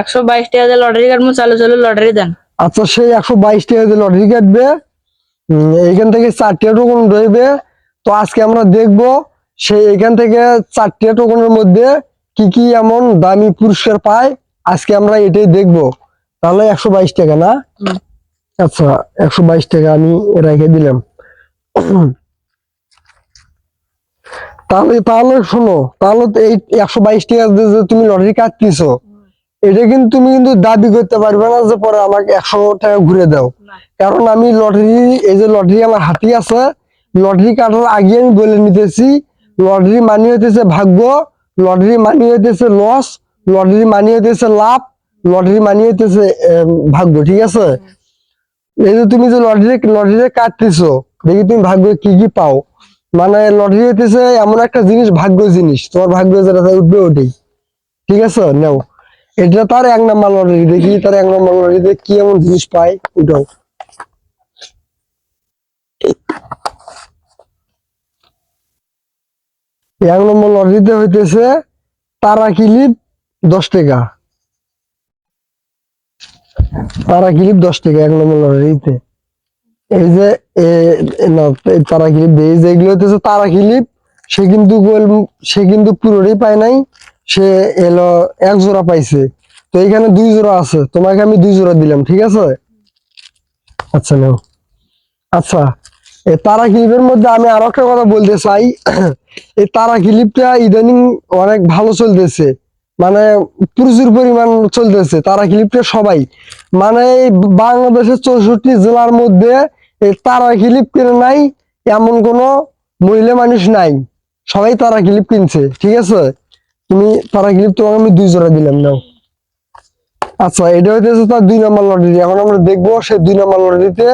একশো বাইশ টাকা দিয়ে লটারি কাটবো চালু চালু লটারি দেন। আচ্ছা সেই একশো বাইশ টাকা দিয়ে লটারি কাটবে এইখান থেকে চারটে টোকন রইবে। তো আজকে আমরা দেখব সেই এখান থেকে চারটে টোকনের মধ্যে কি কি এমন দামি পুরস্কার পায় আজকে আমরা এটাই দেখব। তাহলে একশো বাইশ টাকা না? আচ্ছা একশো বাইশ টাকা আমি রেখে দিলাম। তাহলে তাহলে শোনো তাহলে তো এই একশো বাইশ টাকা তুমি লটারি কাটতেছো এটা কিন্তু তুমি কিন্তু দাবি করতে পারবে না যে পরে আমাকে একশো টাকা ঘুরে দাও। কারণ আমি লটারি এই যে লটারি আমার হাতে আছে। লটারি কাটার আগে আমি বলে নিতেছি লটারি মানি হইতেছে ভাগ্য লটারি মানি হইতেছে লস লটারি মানি হইতেছে লাভ লটারি মানি হইতেছে ভাগ্য ঠিক আছে? এই যে তুমি যে লটারি লটারি কাটতেছো দেখি তুমি ভাগ্য কি কি পাও। মানে লটারি হইতেছে এমন একটা জিনিস ভাগ্য জিনিস। তোমার ভাগ্য যেটা উঠবে ওটাই। ঠিক আছে? নাও। এটা তার এক নাম্বার লটারি দেখি তার এক নাম্বার লটারিতে কি এমন জিনিস পায় ওটাও এক নম্বর লটারিতে হইতেছে তারা কিলিপ দশ টাকা। তারা কিলিপ দশ টাকা এক নম্বর লটারিতে এই যে তারা কিলিপ এই যে এগুলো হইতেছে তারা কিলিপ সে কিন্তু সে কিন্তু পুরোটাই পায় নাই, সে এলো এক জোড়া পাইছে। তো এখানে দুই জোড়া আছে। তোমাকে আমি দুই জোড়া দিলাম, ঠিক আছে? আচ্ছা নাও। আচ্ছা এই তারা ক্লিপের মধ্যে আমি আরও একটা কথা বলতে চাই। এই তারা ক্লিপটা ইদানিং অনেক ভালো চলতেছে। মানে প্রচুর পরিমাণ চলতেছে তারা ক্লিপটা সবাই। মানে বাংলাদেশের চৌষট্টি জেলার মধ্যে এই তারা ক্লিপ কিনে নাই, এমন কোনো মহিলা মানুষ নাই। সবাই তারা ক্লিপ কিনছে, ঠিক আছে? তুমি তারা ক্লিপ তোমাকে আমি দুই জোড়া দিলাম, নাও। আচ্ছা এটা হইতেছে তার দুই নম্বর লটারি এখন আমরা দেখব সে দুই নম্বর লটারিতে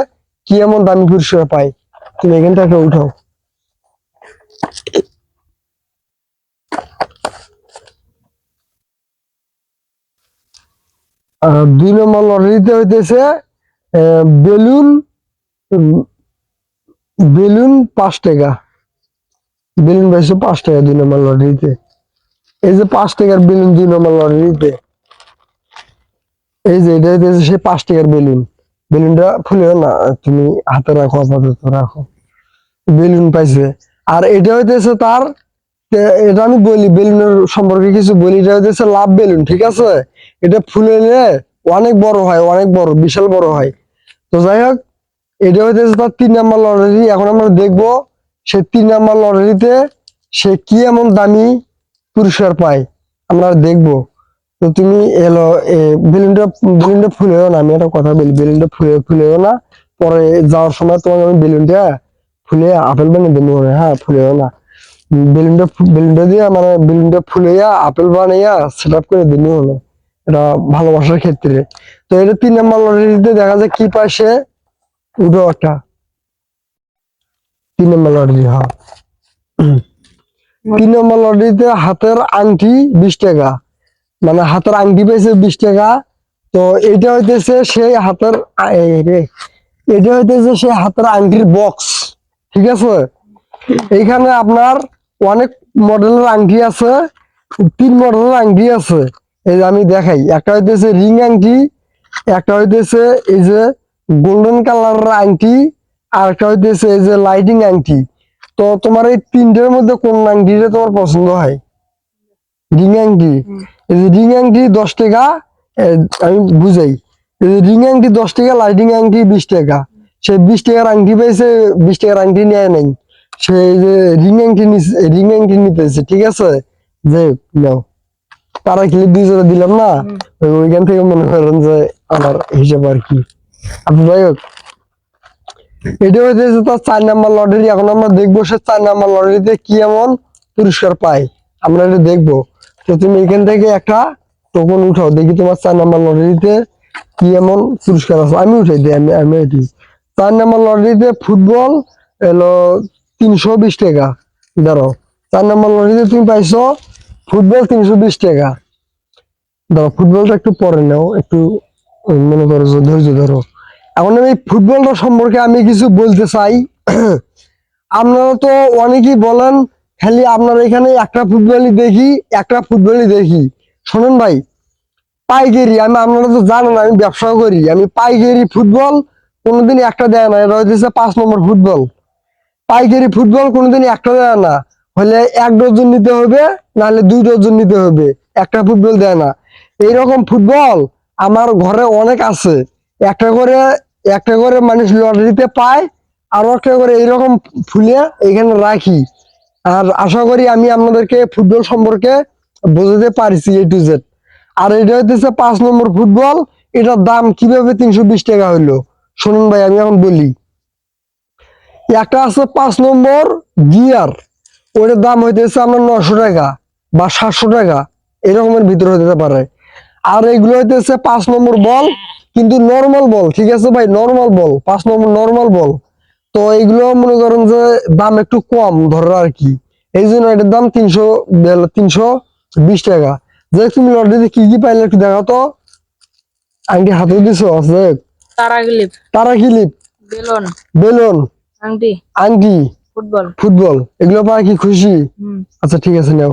কি এমন দামি পুরস্কার পায়। তুমি এখান থেকে উঠাও। দুই নম্বর লটারিতে হইতেছে বেলুন বেলুন পাঁচ টাকা। বেলুন পাইছে পাঁচ টাকা দুই নম্বর লটারিতে। এই যে পাঁচ টাকার বেলুন দুই নম্বর লটারিতে। এই যে এটা হইতেছে সে পাঁচ টাকার বেলুন। বেলুনটা ফুলেও না, তুমি হাতে রাখো আপাতত রাখো। বেলুন পাইছে। আর এটা হইতেছে তার এটা আমি বলি, বেলুনের সম্পর্কে কিছু বলি, এটা হইতেছে লাভ বেলুন, ঠিক আছে? এটা ফুলেলে অনেক বড় হয়, অনেক বড়, বিশাল বড় হয়। তো যাই হোক, এটা হইতেছে তার তিন নাম্বার লটারি। এখন আমরা দেখব সে তিন নাম্বার লটারিতে সে কি এমন দামি পুরস্কার পায়। আমরা দেখব। তো তুমি এলো বেলুনটা বেলুনটা ফুলেও না, আমি একটা কথা বলি, বেলুনটা ফুলে, ফুলেও না। পরে যাওয়ার সময় তোমাকে আমি বেলুনটা ফুলে আপেল বানিয়ে দেবো হ্যাঁ ফুলেও না। বেলুনটা বেলুনটা দিয়ে মানে বেলুনটা ফুলেইয়া, আপেল বানাইয়া সেট আপ করে দিবো না এটা ভালোবাসার ক্ষেত্রে। তো এটা তিন নম্বর লটারিতে দেখা যায় কি পায় সে। একটা। তিন নম্বর লটারি হ্যাঁ। তিন নম্বর লটারিতে হাতের আংটি বিশ টাকা। মানে হাতের আংটি পেয়েছে বিশ টাকা। তো এটা হইতেছে সেই হাতের এটা হইতেছে সেই হাতের আংটির বক্স ঠিক আছে? এইখানে আপনার অনেক মডেলের আংটি আছে, তিন মডেলের আংটি আছে। এই যে আমি দেখাই, একটা হইতেছে রিং আংটি, একটা হইতেছে এই যে গোল্ডেন কালারের আংটি, আর একটা হইতেছে এই যে লাইটিং আংটি। তো তোমার এই তিনটের মধ্যে কোন আংটিটা তোমার পছন্দ হয়? রিং আংটি রিং আংটি দশ টাকা আমি বুঝাই। রিং আংটি দশ টাকা লাইটিং আংটি বিশ টাকা। সে বিশ টাকার আংটি পেয়েছে বিশ টাকার আংটি নেয় নাই। সে রিং আংটি রিং আংটি নিতেছে ঠিক আছে? যে নাও। তারা ক্লিপ দিয়ে জোরে দিলাম না? ওইখান থেকে মনে করেন যে আমার হিসাব আর কি। আপনি যাই হোক। এটা হচ্ছে তার চার নাম্বার লটারি। এখন আমরা দেখব সে চার নাম্বার লটারিতে কি এমন পুরস্কার পায়। আমরা এটা দেখব। তো তুমি এখান থেকে একটা টোকন উঠাও, দেখি তোমার চার নাম্বার লটারিতে কি এমন পুরস্কার আছে। আমি উঠাই দিই, আমি আমি এটি চার নাম্বার লটারিতে ফুটবল এলো তিনশো বিশ টাকা, ধরো। চার নাম্বার লটারিতে তুমি পাইছো ফুটবল তিনশো বিশ টাকা। ধরো, ফুটবলটা একটু পরে নাও, একটু মনে করো ধৈর্য ধরো। এখন আমি ফুটবলটা সম্পর্কে আমি কিছু বলতে চাই। আপনারা তো অনেকেই বলেন খালি আপনার এখানে একটা ফুটবলই দেখি, একটা ফুটবলই দেখি। শোনেন ভাই, পাইকারি, আমি আপনারা তো জানেন, আমি ব্যবসাও করি। আমি পাইকারি ফুটবল কোনোদিন একটা দেয় না, এটা হইতেছে পাঁচ নম্বর ফুটবল। পাইকারি ফুটবল কোনোদিন একটা দেয় না। হলে এক ডজন নিতে হবে, নাহলে দুই ডজন নিতে হবে। একটা ফুটবল দেয় না। এইরকম ফুটবল আমার ঘরে অনেক আছে। একটা করে একটা করে মানুষ লটারিতে পায়, আর একটা করে এইরকম ফুলে এখানে রাখি। আর আশা করি আমি আপনাদেরকে ফুটবল সম্পর্কে বোঝাতে পারছি এ টু জেড আর এটা হইতেছে পাঁচ নম্বর ফুটবল, এটার দাম কীভাবে তিনশো বিশ টাকা হইল? শুনুন ভাই, আমি এখন বলি। একটা আছে পাঁচ নম্বর গিয়ার, ওটার দাম হইতেছে আপনার নশো টাকা বা সাতশো টাকা, এরকমের ভিতরে হতে পারে। আর এগুলো হইতেছে পাঁচ নম্বর বল, কিন্তু নর্মাল বল, ঠিক আছে ভাই? নর্মাল বল, পাঁচ নম্বর নর্মাল বল। তো এগুলো মনে করেন যে দাম একটু কম ধরো আর কি। এই জন্য এটার দাম তিনশো তিনশো বিশ টাকা। যে তুমি লটারিতে কি কি পাইলে একটু দেখো তো। আংটি হাতে দিছো আছে। তারা ক্লিপ তারা কিলিপ বেলুন। বেলুন। আংটি। আংটি। ফুটবল। ফুটবল। এগুলো পায় কি খুশি? আচ্ছা ঠিক আছে নাও।